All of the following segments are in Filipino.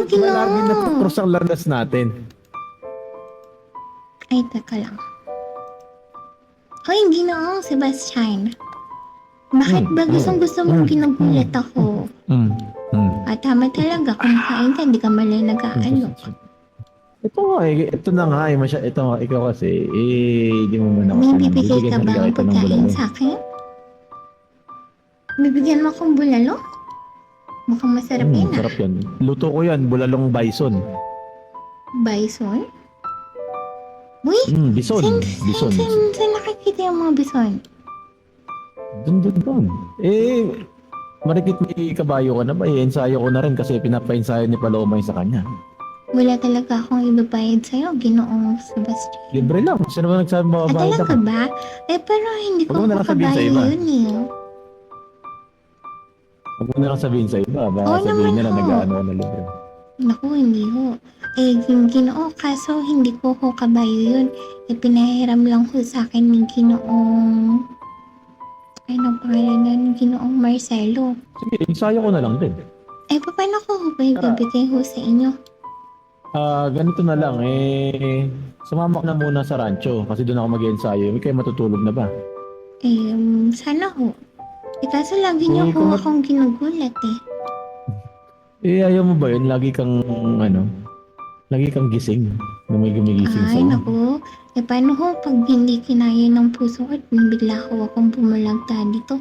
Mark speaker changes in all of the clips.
Speaker 1: Bakit ba lagi
Speaker 2: Ginoo?
Speaker 1: nagkakross ang landas natin?
Speaker 2: Ay, teka lang. Hoy, Ginoo, Sebastian. Bakit
Speaker 1: Hmm,
Speaker 2: ba gustong gusto mong
Speaker 1: hmm,
Speaker 2: ginagulat ako?
Speaker 1: Mm. Mm.
Speaker 2: At tama talaga, kung kain ka, hindi ka mali nag-aalok.
Speaker 1: Ito nga eh, ito na nga eh, masya, ito nga, ikaw kasi, eh, di mo muna
Speaker 2: May bibigay ka ba
Speaker 1: ng
Speaker 2: pagkain sa akin? Bibigyan mo akong bulalo? Mukhang masarap
Speaker 1: Mm,
Speaker 2: yun ah.
Speaker 1: sarap yan. Luto ko yan, bulalong bison.
Speaker 2: Bison? Uy,
Speaker 1: Mm, bison.
Speaker 2: saan,
Speaker 1: Bison.
Speaker 2: saan, saan, saan nakikita yung mga bison?
Speaker 1: Dun, dun, dun. Eh, marikit may kabayo ka na ba? Eh, ensayo ko na rin kasi pinapa-ensayo ni Palomay sa kanya.
Speaker 2: Wala talaga akong ibabayad sa'yo, ginoong Sebastian.
Speaker 1: Libre lang. Sino ba nagsabi
Speaker 2: Ah,
Speaker 1: mababayad
Speaker 2: talaga
Speaker 1: ako?
Speaker 2: ba? Eh, pero hindi ko
Speaker 1: mo na lang sabihin sa
Speaker 2: kabayo
Speaker 1: iba.
Speaker 2: yun eh.
Speaker 1: Huwag mo na lang sabihin sa iba. Baka
Speaker 2: Oo
Speaker 1: sabihin
Speaker 2: naman
Speaker 1: nila
Speaker 2: ho.
Speaker 1: nag-ano na libre.
Speaker 2: Naku, hindi ho. Eh, yung ginoo, kaso hindi ko ho kabayo yun. Eh, pinahiram lang ho sa akin ni ginoong... Ano pangalan nun? Ginoong Marcelo.
Speaker 1: Sige, ensayo ko na lang din.
Speaker 2: Eh, paano ko ho ba ibibigay ho sa inyo?
Speaker 1: Ah, ganito na lang eh. Sumama ka na muna sa rancho kasi doon ako mag-ensayo. May kayo matutulog na ba?
Speaker 2: Eh, um, sana ho. Eh, kaso lagi niyo
Speaker 1: kung-
Speaker 2: akong ginugulat eh.
Speaker 1: Eh, ayaw mo ba yun? Lagi kang, ano, lagi kang gising na may gumigising
Speaker 2: Ay,
Speaker 1: sa'yo.
Speaker 2: naku. Eh, paano ho pag hindi kinaya ng puso at bigla ko akong pumulagta dito?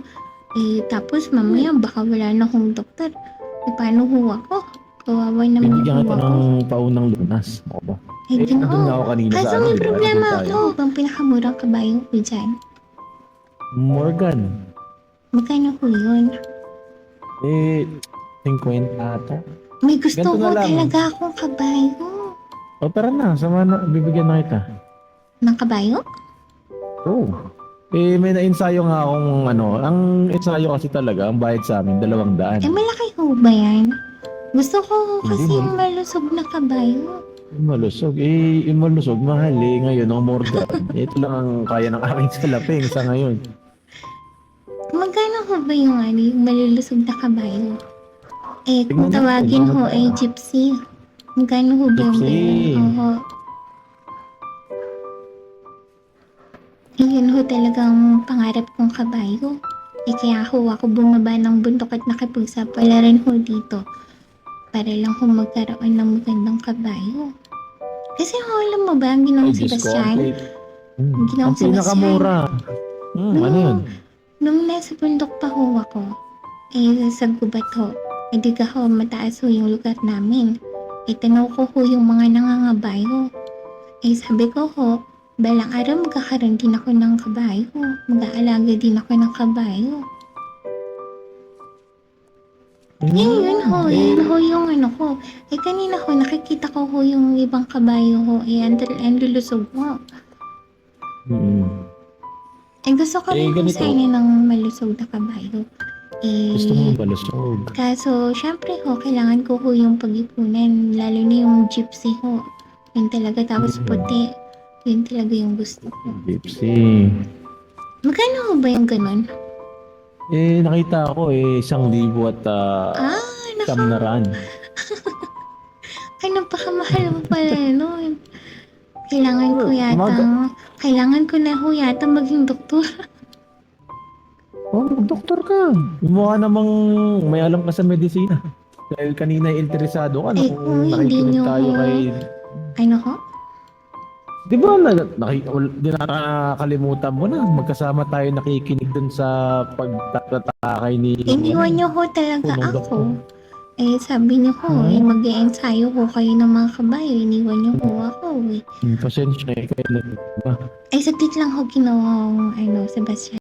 Speaker 2: Eh, tapos mamaya baka wala na akong doktor. Eh, paano ho ako? Kawawa naman
Speaker 1: Bibigyan
Speaker 2: ho
Speaker 1: kita
Speaker 2: ako.
Speaker 1: ng paunang lunas. Ako ba?
Speaker 2: Eh,
Speaker 1: Eh,
Speaker 2: ginoo.
Speaker 1: nandun nga ako kanina
Speaker 2: Kaso
Speaker 1: sa ano,
Speaker 2: may
Speaker 1: di ba?
Speaker 2: problema
Speaker 1: Nandun tayo.
Speaker 2: ako. Bang pinakamurang kabayo ko dyan.
Speaker 1: Morgan.
Speaker 2: Magkano ho yun?
Speaker 1: Eh, 50 ata.
Speaker 2: May gusto
Speaker 1: Ganito
Speaker 2: ko
Speaker 1: na lang.
Speaker 2: talaga akong kabayo.
Speaker 1: O tara na, sama na, bibigyan na kita.
Speaker 2: Ng kabayo?
Speaker 1: Oo. Eh, may na-ensayo nga akong ano, ang ensayo kasi talaga, ang bayad sa amin, dalawang daan.
Speaker 2: Eh, malaki ho ba yan? Gusto ko
Speaker 1: Hindi
Speaker 2: kasi malusog na kabayo.
Speaker 1: Malusog. Eh, yung malusog, mahal eh. Ngayon, ang Morgan. Ito lang ang kaya ng aking salaping sa ngayon.
Speaker 2: Magkano ho ba yung ano, yung malulusog na kabayo? Eh, kung
Speaker 1: Tingnan natin,
Speaker 2: tawagin ho
Speaker 1: magkano?
Speaker 2: ay gypsy. Magkano ho ba yung
Speaker 1: Gypsy.
Speaker 2: ganyan? Oo. Iyon ho talagang pangarap kong kabayo. Eh kaya ho ako bumaba ng bundok at nakipagsapalaran ho dito. Para lang ho magkaroon ng magandang kabayo. Kasi ho, alam mo ba, ang
Speaker 1: Ay,
Speaker 2: ginawang
Speaker 1: Diyos ko, ang
Speaker 2: Sebastian,
Speaker 1: plate. Hmm,
Speaker 2: Ginawang
Speaker 1: ang pinakamura. Hmm, ano
Speaker 2: No.
Speaker 1: yun?
Speaker 2: Nung nasa bundok pa ho ako, eh sa gubat ho, eh di ka ho mataas ho yung lugar namin. Eh tanaw ko ho yung mga nangangabayo. Eh sabi ko ho, balang araw magkakaroon din ako ng kabayo. Mag-aalaga din ako ng kabayo.
Speaker 1: Hmm,
Speaker 2: Eh yun ho,
Speaker 1: eh,
Speaker 2: yun ho yung ano ko. Eh kanina ho, nakikita ko ho yung ibang kabayo ho. Eh ang lulusog ho.
Speaker 1: hmm.
Speaker 2: Eh gusto ko
Speaker 1: Eh,
Speaker 2: rin
Speaker 1: ganito.
Speaker 2: sana ng malusog na kabayo. Eh,
Speaker 1: Gusto mo balusog.
Speaker 2: Kaso, syempre ho, kailangan ko ho yung pag-ipunan. Lalo na yung gypsy ho. Yun talaga, tapos
Speaker 1: Mhm.
Speaker 2: puti. Yun talaga yung gusto ko.
Speaker 1: Gypsy.
Speaker 2: Magkano ho ba yung ganun?
Speaker 1: Eh, nakita ko eh, isang libo at uh,
Speaker 2: Ah,
Speaker 1: siyam na raan.
Speaker 2: Ay, napakamahal mo pala nun. Kailangan ko yata,
Speaker 1: umaga.
Speaker 2: Kailangan ko na ho yata maging doktor.
Speaker 1: Oh, doktor ka. Mukha namang may alam ka sa medisina. Dahil kanina interesado ka
Speaker 2: Eh,
Speaker 1: kung
Speaker 2: kung hindi
Speaker 1: nakikinig
Speaker 2: nyo-
Speaker 1: tayo kay...
Speaker 2: Ano ho?
Speaker 1: Di ba na, naki, wal- di nakakalimutan mo na. Magkasama tayo nakikinig dun sa pagtatakay ni...
Speaker 2: Iniwan nyo ho talaga
Speaker 1: Punong
Speaker 2: ako.
Speaker 1: doktor.
Speaker 2: Eh, sabi nyo ho,
Speaker 1: Hmm?
Speaker 2: eh, mag-ensayo ho kayo ng mga kabayo. Iniwan nyo ho ako eh.
Speaker 1: Hmm, Pasensya eh. Kaya,
Speaker 2: Ay, saglit lang ho ginawang, ano, Sebastian.